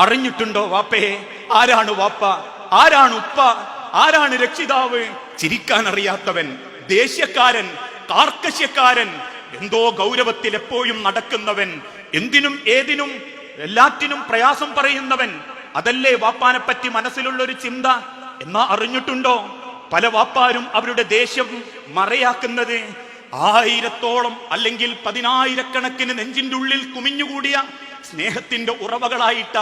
അറിഞ്ഞിട്ടുണ്ടോ വാപ്പയെ ആരാണ് വാപ്പ? ആരാണ് ഉപ്പ? ആരാണ് രക്ഷിതാവ്? ചിരിക്കാൻ അറിയാത്തവൻ ദേഷ്യക്കാരൻ കാർക്കശ്യക്കാരൻ എന്തോ ഗൗരവത്തിൽ എപ്പോഴും നടക്കുന്നവൻ എന്തിനും ഏതിനും എല്ലാറ്റിനും പ്രയാസം പറയുന്നവൻ. അതല്ലേ വാപ്പാനെ പറ്റി മനസ്സിലുള്ള ഒരു ചിന്ത? എന്നാ അറിഞ്ഞിട്ടുണ്ടോ? പല വാപ്പാരും അവരുടെ ദേഷ്യം മറയാക്കുന്നത് ആയിരത്തോളം അല്ലെങ്കിൽ പതിനായിരക്കണക്കിന് നെഞ്ചിന്റെ ഉള്ളിൽ കുമിഞ്ഞുകൂടിയ സ്നേഹത്തിന്റെ ഉറവകളായിട്ട.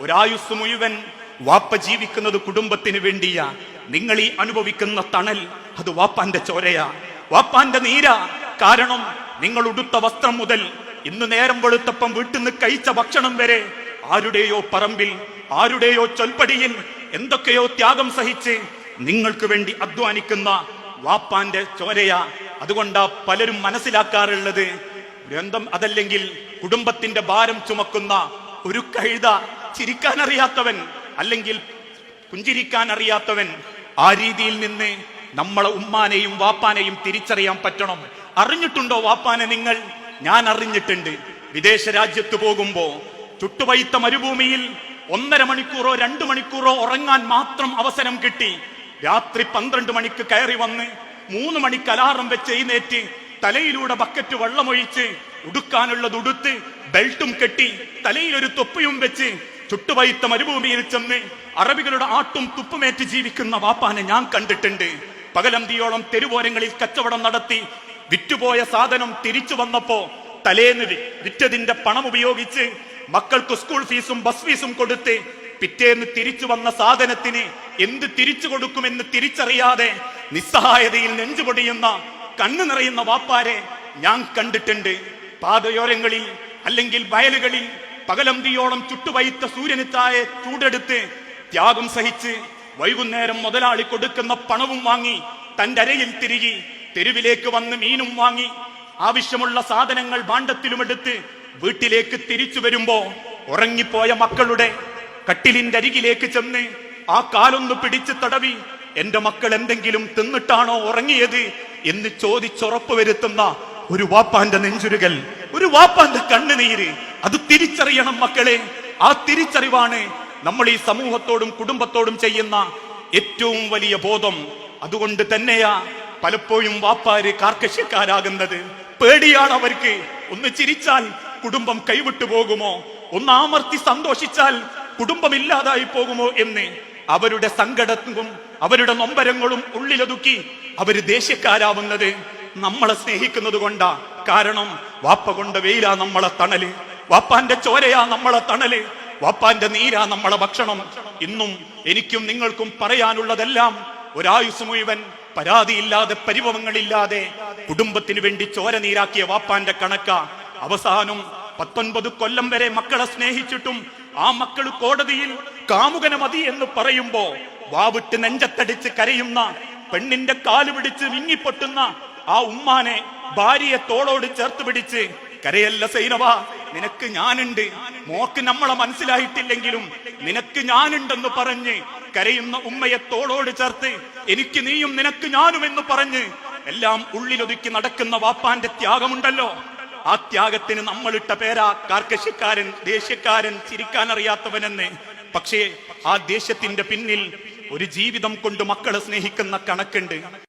ഒരായുസ് മുഴുവൻ വാപ്പ ജീവിക്കുന്നത് കുടുംബത്തിന് വേണ്ടിയാ. നിങ്ങൾ ഈ അനുഭവിക്കുന്ന തണൽ അത് വാപ്പാന്റെ ചോരയാ. വാപ്പാന്റെ നീരാ. കാരണം നിങ്ങൾ ഉടുത്ത വസ്ത്രം മുതൽ ഇന്ന് നേരം വെളുത്തപ്പം വീട്ടിൽ നിന്ന് കഴിച്ച ഭക്ഷണം വരെ ആരുടെയോ പറമ്പിൽ ആരുടെയോ ചൊൽപ്പടിയിൽ എന്തൊക്കെയോ ത്യാഗം സഹിച്ച് നിങ്ങൾക്ക് വേണ്ടി അധ്വാനിക്കുന്ന വാപ്പാന്റെ ചോരയാ. അതുകൊണ്ടാ പലരും മനസ്സിലാക്കാറുള്ളത്. ഗ്രന്ഥം അതല്ലെങ്കിൽ കുടുംബത്തിന്റെ ഭാരം ചുമക്കുന്ന ഒരു കഴുത ചിരിക്കാൻ അറിയാത്തവൻ അല്ലെങ്കിൽ പുഞ്ചിരിക്കാൻ അറിയാത്തവൻ ആ രീതിയിൽ നിന്ന് നമ്മളെ ഉമ്മാനെയും വാപ്പാനെയും തിരിച്ചറിയാൻ പറ്റണം. അറിഞ്ഞിട്ടുണ്ടോ വാപ്പാനെ നിങ്ങൾ? ഞാൻ അറിഞ്ഞിട്ടുണ്ട്. വിദേശ രാജ്യത്ത് പോകുമ്പോ ചുട്ടുവൈത്ത മരുഭൂമിയിൽ ഒന്നര മണിക്കൂറോ രണ്ടു മണിക്കൂറോ ഉറങ്ങാൻ മാത്രം അവസരം കിട്ടി. രാത്രി പന്ത്രണ്ട് മണിക്ക് കയറി വന്ന് മൂന്ന് മണിക്ക് അലാറം വെച്ച് എഴുന്നേറ്റ് തലയിലൂടെ ബക്കറ്റ് വെള്ളമൊഴിച്ച് ഉടുക്കാനുള്ളത് ഉടുത്ത് ബെൽറ്റും കെട്ടി തലയിൽ ഒരു തൊപ്പിയും വെച്ച് ചുട്ടുവൈത്ത മരുഭൂമിയിൽ ചെന്ന് അറബികളുടെ ആട്ടും തുപ്പുമേറ്റ് ജീവിക്കുന്ന വാപ്പാനെ ഞാൻ കണ്ടിട്ടുണ്ട്. പകലന്തിയോളം തെരുവോരങ്ങളിൽ കച്ചവടം നടത്തി വിറ്റുപോയ സാധനം തിരിച്ചു വന്നപ്പോ തലേന്ന് വിറ്റതിന്റെ പണം ഉപയോഗിച്ച് മക്കൾക്ക് സ്കൂൾ ഫീസും ബസ് ഫീസും കൊടുത്ത് പിറ്റേന്ന് തിരിച്ചു വന്ന സാധനത്തിന് എന്ത് തിരിച്ചു കൊടുക്കുമെന്ന് തിരിച്ചറിയാതെ നിസ്സഹായതയിൽ നെഞ്ചുപൊടിയുന്ന കണ്ണു നിറയുന്ന വാപ്പാരെ ഞാൻ കണ്ടിട്ടുണ്ട്. പാതയോരങ്ങളിൽ അല്ലെങ്കിൽ വയലുകളിൽ പകലന്തിയോളം ചുട്ടുവയിത്ത സൂര്യന് ചൂടെടുത്ത് ത്യാഗം സഹിച്ച് വൈകുന്നേരം മുതലാളി കൊടുക്കുന്ന പണവും വാങ്ങി തന്റെ അരയിൽ തിരികി തെരുവിലേക്ക് വന്ന് മീനും വാങ്ങി ആവശ്യമുള്ള സാധനങ്ങൾ ഭാണ്ഡത്തിലുമെടുത്ത് വീട്ടിലേക്ക് തിരിച്ചു വരുമ്പോ ഉറങ്ങിപ്പോയ മക്കളുടെ കട്ടിലിന്റെ അരികിലേക്ക് ചെന്ന് ആ കാലൊന്ന് പിടിച്ച് തടവി എന്റെ മക്കൾ എന്തെങ്കിലും തിന്നിട്ടാണോ ഉറങ്ങിയത് എന്ന് ചോദിച്ചുറപ്പ് വരുത്തുന്ന ഒരു വാപ്പാന്റെ നെഞ്ചുരുകൽ ഒരു വാപ്പാന്റെ കണ്ണുനീര്. അത് തിരിച്ചറിയണം മക്കളെ. ആ തിരിച്ചറിവാണ് നമ്മൾ ഈ സമൂഹത്തോടും കുടുംബത്തോടും ചെയ്യുന്ന ഏറ്റവും വലിയ ബോധം. അതുകൊണ്ട് തന്നെയാ പലപ്പോഴും വാപ്പാര് കാർക്കശ്യക്കാരാകുന്നത്. പേടിയാണ് അവർക്ക്. ഒന്ന് ചിരിച്ചാൽ കുടുംബം കൈവിട്ടു പോകുമോ? ഒന്ന് ആമർത്തി സന്തോഷിച്ചാൽ കുടുംബം ഇല്ലാതായി പോകുമോ എന്ന് അവരുടെ സങ്കടവും അവരുടെ നൊമ്പരങ്ങളും ഉള്ളിലൊതുക്കി അവർ ദേഷ്യക്കാരാവുന്നത് നമ്മളെ സ്നേഹിക്കുന്നത് കൊണ്ടാ കാരണം വാപ്പ കൊണ്ട് വെയിലാ നമ്മളെ തണൽ. വാപ്പാന്റെ ചോരയാ നമ്മളെ തണൽ. വാപ്പാന്റെ നീരാ നമ്മളെ ഭക്ഷണം. ഇന്നും എനിക്കും നിങ്ങൾക്കും പറയാനുള്ളതെല്ലാം ഒരായുസ് മുഴുവൻ പരാതിയില്ലാതെ പരിഭവങ്ങളില്ലാതെ കുടുംബത്തിന് വേണ്ടി ചോര നീരാക്കിയ വാപ്പാന്റെ കണക്ക. അവസാനം പത്തൊൻപത് കൊല്ലം വരെ മക്കളെ സ്നേഹിച്ചിട്ടും ആ മക്കൾ കോടതിയിൽ കാമുകന മതി എന്ന് പറയുമ്പോ വാവിട്ട് നെഞ്ചത്തടിച്ച് കരയുന്ന പെണ്ണിന്റെ കാൽ പിടിച്ച് വിങ്ങിപ്പൊട്ടുന്ന ആ ഉമ്മാനെ ഭാര്യയെ തോളോട് ചേർത്ത് പിടിച്ച് കരയല്ല സൈനവ. നിനക്ക് ഞാനുണ്ട്. മോക്ക് നമ്മളെ മനസ്സിലായിട്ടില്ലെങ്കിലും നിനക്ക് ഞാനുണ്ടെന്ന് പറഞ്ഞ് കരയുന്ന ഉമ്മയെ തോളോട് ചേർത്ത് എനിക്ക് നീയും നിനക്ക് ഞാനും എന്ന് പറഞ്ഞ് എല്ലാം ഉള്ളിലൊതുക്കി നടക്കുന്ന വാപ്പാന്റെ ത്യാഗമുണ്ടല്ലോ. ആ ത്യാഗത്തിന് നമ്മളിട്ട പേരാ കാർക്കശ്യക്കാരൻ ദേഷ്യക്കാരൻ ചിരിക്കാൻ അറിയാത്തവനെന്ന് പക്ഷേ ആ ദേഷ്യത്തിന്റെ പിന്നിൽ ഒരു ജീവിതം കൊണ്ട് മക്കളെ സ്നേഹിക്കുന്ന കണക്കുണ്ട്.